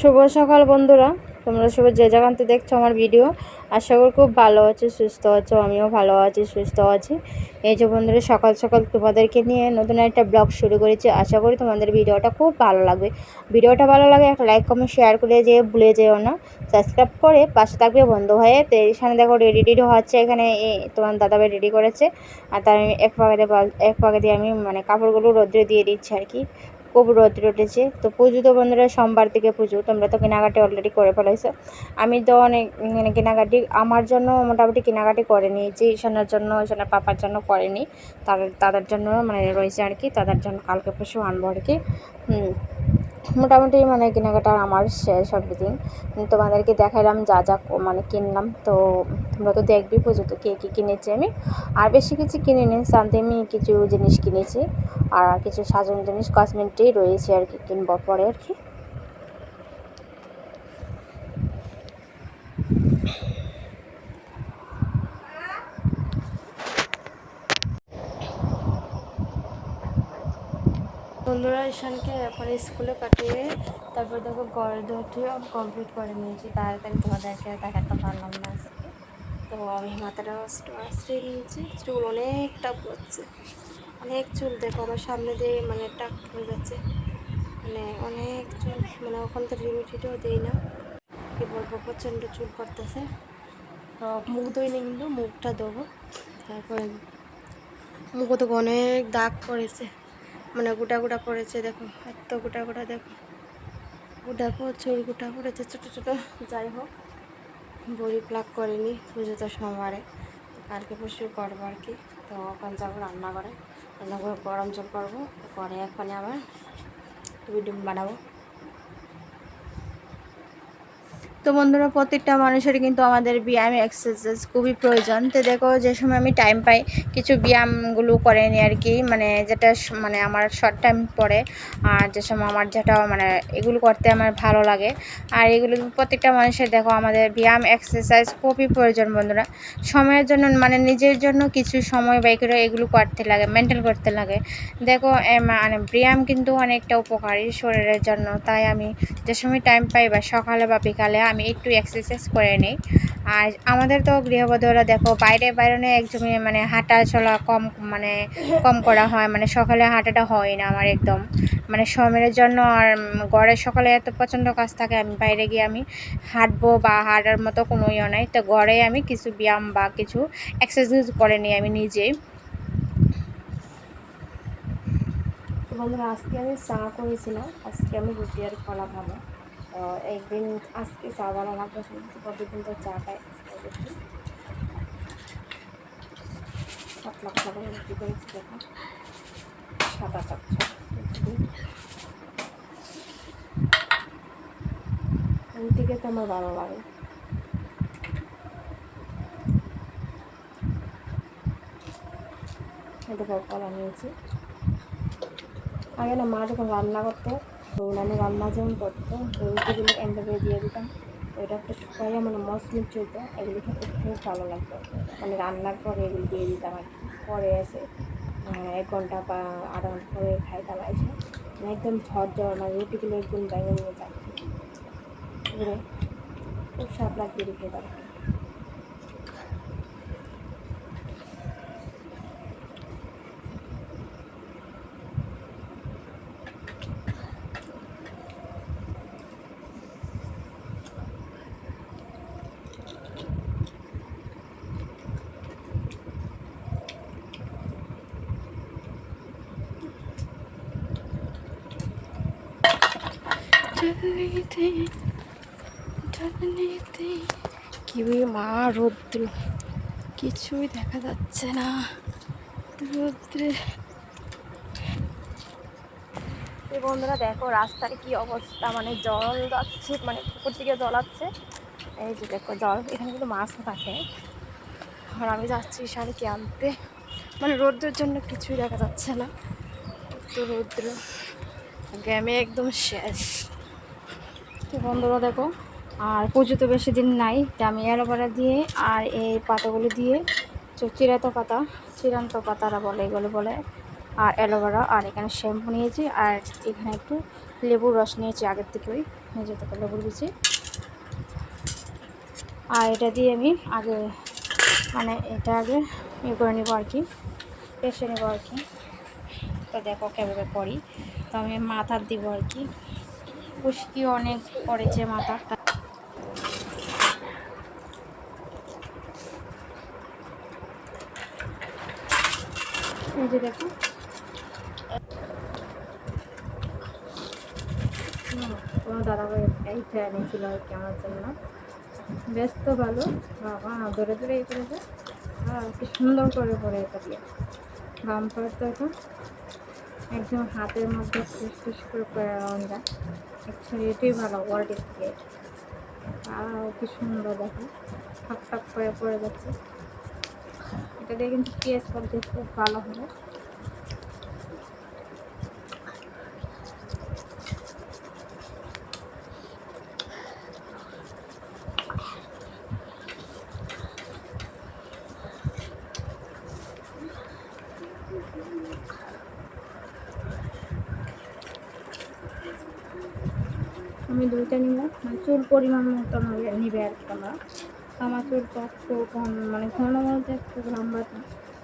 শুভ সকাল বন্ধুরা। তোমরা সব যে জায়গাতে দেখছ আমার ভিডিও আশা করি খুব ভালো আছো, সুস্থ আছো, আমিও ভালো আছি, সুস্থ আছি। এই যে বন্ধুরা, সকাল সকাল তোমাদেরকে নিয়ে নতুন একটা ব্লগ শুরু করেছি। আশা করি তোমাদের ভিডিওটা খুব ভালো লাগবে। ভিডিওটা ভালো লাগে একটা লাইক কমেন্ট শেয়ার করে যেয়ে ভুলে যেও না। সাবস্ক্রাইব করে পাশে থাকবে বন্ধু হয়ে। তো এখানে দেখো রেডি রেডি হচ্ছে। এখানে তোমার দাদাভাই রেডি করেছে। আর তার আমি এক পাকে এক পাকে দিয়ে আমি মানে কাপড়গুলো রোদ্রে দিয়ে দিচ্ছি আর কি। খুব রোদ উঠেছে। তো পুজো তো বন্ধুরা সোমবার থেকে পুজো, তোমরা তো কেনাকাটি অলরেডি করে ফেলাইছো। আমি তো অনেক মানে কেনাকাটি, আমার জন্য মোটামুটি কেনাকাটি করেনি, যে ঈশানের জন্য, ঈশানের পাপার জন্য করেনি। তাদের তাদের জন্য মানে রয়েছে আর কি, তাদের জন্য কালকে পরশু আনব আর কি। মোটামুটি মানে কেনাকাটা আমার শেষ দিন তোমাদেরকে দেখালাম যা যা মানে কিনলাম। তো তোমরা তো দেখবি পুজো তো কে কী কিনেছি আমি। আর বেশি কিছু কিনে কিনিনি শান্তি আমি কিছু জিনিস কিনেছি। আর কিছু সাজানো জিনিস কসমেটিক রয়েছে আর কি কিনবো পরে আর কি। বন্ধুরা ঈশানকে এখন স্কুলে পাঠিয়ে তারপর দেখো ঘর ধরটিও কমপ্লিট করে নিয়েছি। তাড়াতাড়ি তোমাদেরকে দেখাতে পারলাম না তো আমি মাথাটা আশ্রয় নিয়েছি। চুল অনেকটা পড়ছে। অনেক চুল দেখো, আমার সামনে দিয়ে মানে টাক হয়ে যাচ্ছে। মানে অনেক চুল মানে ওখান থেকে লিমিটেডও দিই না। কি বলব, প্রচণ্ড চুল করতেছে তো মুখ ধুইনি কিন্তু, মুখটা দেবো তারপরে মুখও তো অনেক দাগ পড়েছে। মানে গোটা গোটা পড়েছে, দেখো এত গোটা গোটা, দেখো। গোটা প্রচুর গোটা পড়েছে, ছোটো ছোটো। যাই হোক বড়ি প্লাক করিনি, পুজো তো সোমবারে। কালকে পরশু করব আর কি। তো ওখানে যাব রান্না করে রান্না করে গরম জল করব, পরে এখানে আবার ভিডিও বানাবো। তো বন্ধুরা, প্রত্যেকটা মানুষের কিন্তু আমাদের ব্যায়াম এক্সারসাইজ খুবই প্রয়োজন। তো দেখো, যে সময় আমি টাইম পাই, কিছু ব্যায়ামগুলো করে নিই আর কি। মানে যেটা মানে আমার শর্ট টাইম পড়ে, আর যে সময় আমার যেটা মানে এগুলো করতে আমার ভালো লাগে। আর এগুলো প্রত্যেকটা মানুষের, দেখো, আমাদের ব্যায়াম এক্সারসাইজ খুবই প্রয়োজন বন্ধুরা। সময়ের জন্য মানে নিজের জন্য কিছু সময় বাই করে এগুলো করতে লাগে মেনটেন করতে লাগে। দেখো মানে ব্যায়াম কিন্তু অনেকটা উপকারী শরীরের জন্য। তাই আমি যে সময় টাইম পাই বা সকালে বা বিকালে আমি একটু এক্সারসাইজ করে নিই। আর আমাদের তো গৃহবধূরা দেখো, বাইরে বাইরে একদমই মানে হাঁটা চলা কম মানে কম করা হয়। মানে সকালে হাঁটাটা হয় না আমার একদম। মানে সময়ের জন্য আর ঘরের সকালে এত প্রচণ্ড কাজ থাকে, আমি বাইরে গিয়ে আমি হাঁটবো বা হাঁটার মতো কোনো ইয়ে নাই। তো ঘরে আমি কিছু ব্যায়াম বা কিছু এক্সারসাইজ করে নিই আমি নিজেই বন্ধুরা, আজকে আমি চা করেছিলাম। আজকে আমি রুটি আর কলা ভালো একদিন আজকে চা ভালো লাগবে প্রতিদিন তো চা খাই পাতলা পাতলা করে রুটি করেছি দেখো। খেতে আমার ভালো লাগে। দেখো কলা নিয়েছি। আগে না মা যখন রান্না করতো তো আমি রান্না যেমন করতো রুটিগুলো এন্ডে দিয়ে দিতাম। ওইটা একটা শুকাইয়া মানে মশমিট চলতো এগুলো খেতে খুব ভালো লাগতো। মানে রান্নার পরে এগুলো দিয়ে দিতাম আর পরে এসে এক ঘণ্টা বা আধা ঘণ্টা পরে খাইতাম এসে মানে একদম ঝড় ঝড় মানে রুটিগুলো একদম ব্যাঙে নিয়ে যাচ্ছে। খুব স্বাদ লাগবে খেতাম কি মা, রৌদ্র। কিছুই দেখা যাচ্ছে না। রৌদ্রে। বন্ধুরা, দেখো রাস্তার কি অবস্থা। মানে জল যাচ্ছে মানে পুকুর থেকে জল আসছে। এই যে দেখো জল, এখানে কিন্তু মাছও থাকে। আর আমি যাচ্ছি শাড়িকে আনতে। মানে রৌদ্রের জন্য কিছুই দেখা যাচ্ছে না। তো রৌদ্র। গ্যামে একদম শেষ। তো বন্ধুরা দেখো। আর পুজো তো বেশি দিন নাই তা আমি অ্যালোভেরা দিয়ে আর এই পাতাগুলো দিয়ে চিরাতো পাতা, চিরান্ত পাতারা বলে, এগুলো বলে। আর অ্যালোভেরা আর এখানে শ্যাম্পু নিয়েছি, আর এখানে একটু লেবুর রস নিয়েছি আগের থেকেই যে দেখো লেবুর দিয়েছি আর এটা দিয়ে আমি আগে মানে এটা আগে ইয়ে করে নেব আর কি পেশে নেব আর কি। তো দেখো কীভাবে করি। তো আমি মাথার দিব আর কি। খুশকি অনেক পড়েছে যে দেখো। কোনো এনেছিল আর কি আমার জন্য। ভালো। ধরে ধরে আর কি সুন্দর করে পরে তো একদম হাতের মধ্যে ফুস করে যায় অ্যাকচুয়ালি এটাই ভালো ওয়ার্ল্ডের থেকে আর কি সুন্দর, দেখো। ঠাক ঠাক করে পড়ে যাচ্ছে। এটা দিয়ে কিন্তু পেঁয়াজ করতে খুব ভালো হবে। আমি দুইটা নিব মানে চুল পরিমাণ হলে নিবে আর তোমরা। আমার চুল তো একটু ঘন মানে ঘন বলতে একটু লম্বা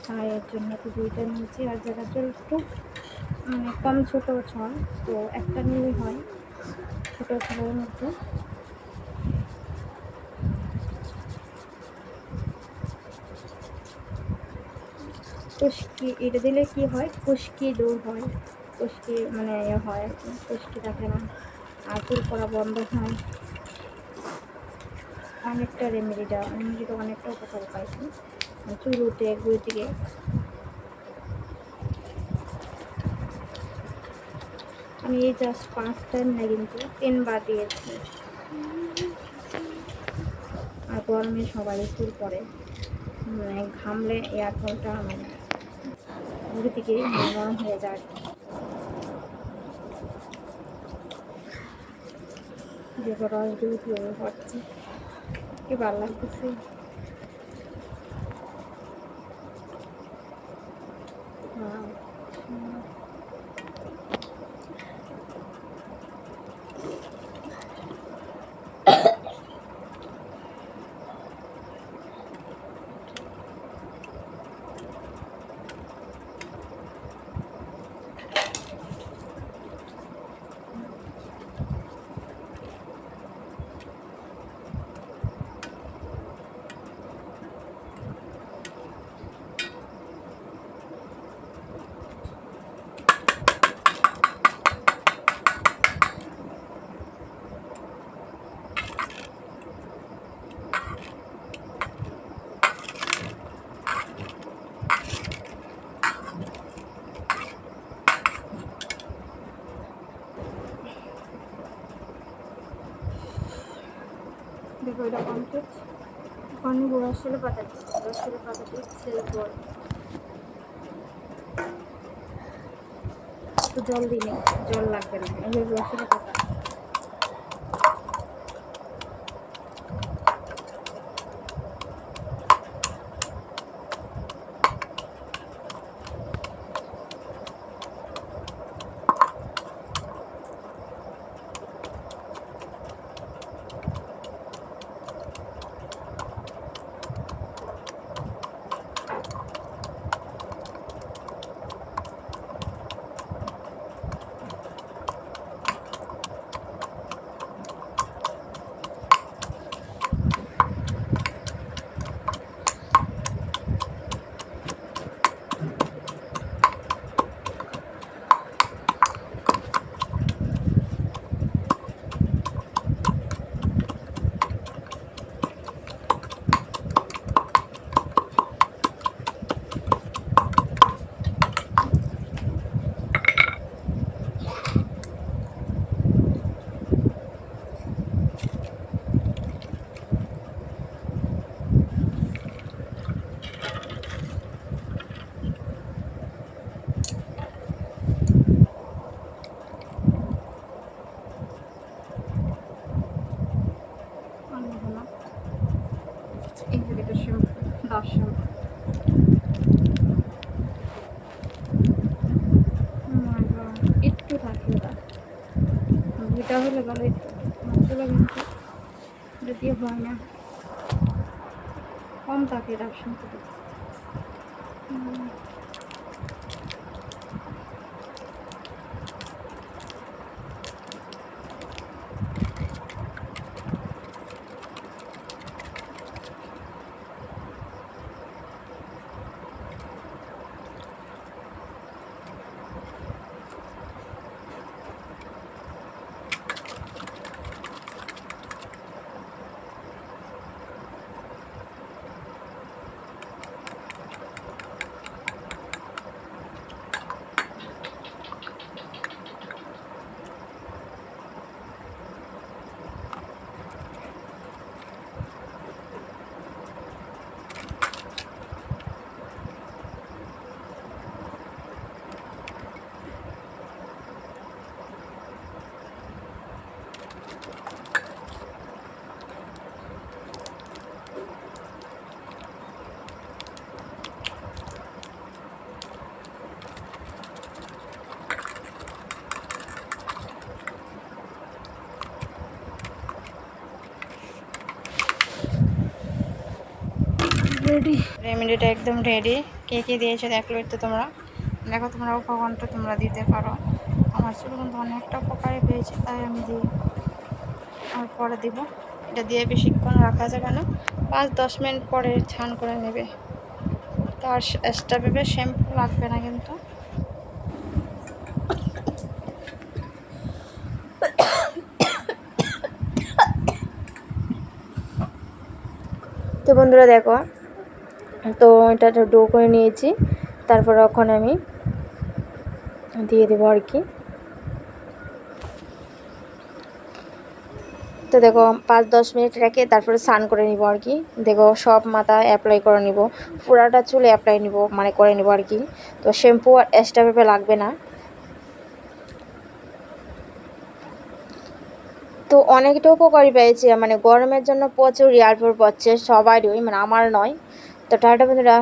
তাই এর জন্য একটু দুইটা নিয়েছি। আর যারা চুল একটু মানে কম ছোটো ছয় তো একটা নিলেই হয়। ছোটো ছয়ের মধ্যে। খুশকি, এটা দিলে কি হয়? খুশকি দূর হয়। খুশকি মানে ইয়ে হয় আর কি। থাকে না। চুল পড়া বন্ধ হয়। অনেকটা রেমেডিটা রেমেডিটা অনেকটা উপকার পাইছি। উঠে গুঁড়ি থেকে আমি এই জাস্ট পাঁচটা না কিন্তু তিনবার দিয়েছি। আর গরমে সবাই চুল পড়ে। মানে ঘামলে এয়ারফোনটা মানে ঘুরে থেকে নরম হয়ে যায় দেখো রসগুলো কীভাবে পড়ছে কি ভালো লাগতেছে এটা কমপ্লিট এখন রসুনের পাতা দিচ্ছি পাতা দিয়ে জল দিই জল লাগবে না। রসুনের পাতা অন্য হলো এই যে এটা শ্যাম্পু দাস শ্যাম্পু একটু থাকে ওটা এটা হলে ভালোই তো মাছগুলো কিন্তু এটা দিয়ে হয় না কম থাকে এর অপশন রেডি রেমেডিটা একদম রেডি কে কে দিয়েছে দেখল তো তোমরা। দেখো তোমরা উপকরণটা তোমরা দিতে পারো। আমার চুল কিন্তু অনেকটা উপকারে পেয়েছে, তাই আমি দিই আর পরে দিব। এটা দিয়ে বেশিক্ষণ রাখা যাবে না। পাঁচ দশ মিনিট পরে ছান করে নেবে। তার এক্সট্রা ভেবে শ্যাম্পু লাগবে না কিন্তু। তো বন্ধুরা দেখো তো এটা ডো করে নিয়েছি। তারপর ওখানে আমি দিয়ে দেবো আর কি। তো দেখো, পাঁচ দশ মিনিট রেখে তারপরে স্নান করে নিব আর কি। দেখো, সব মাথা অ্যাপ্লাই করে নিব। পুরাটা চুলে অ্যাপ্লাই নিব মানে করে নিব আর কি। তো শ্যাম্পু আর এক্সট্রা ভেবে লাগবে না। তো অনেকটা উপকারী পেয়েছে মানে গরমের জন্য প্রচুর এয়ারপোর্ট পড়ছে, সবারই মানে আমার নয়। তো টাটা বন্ধুরা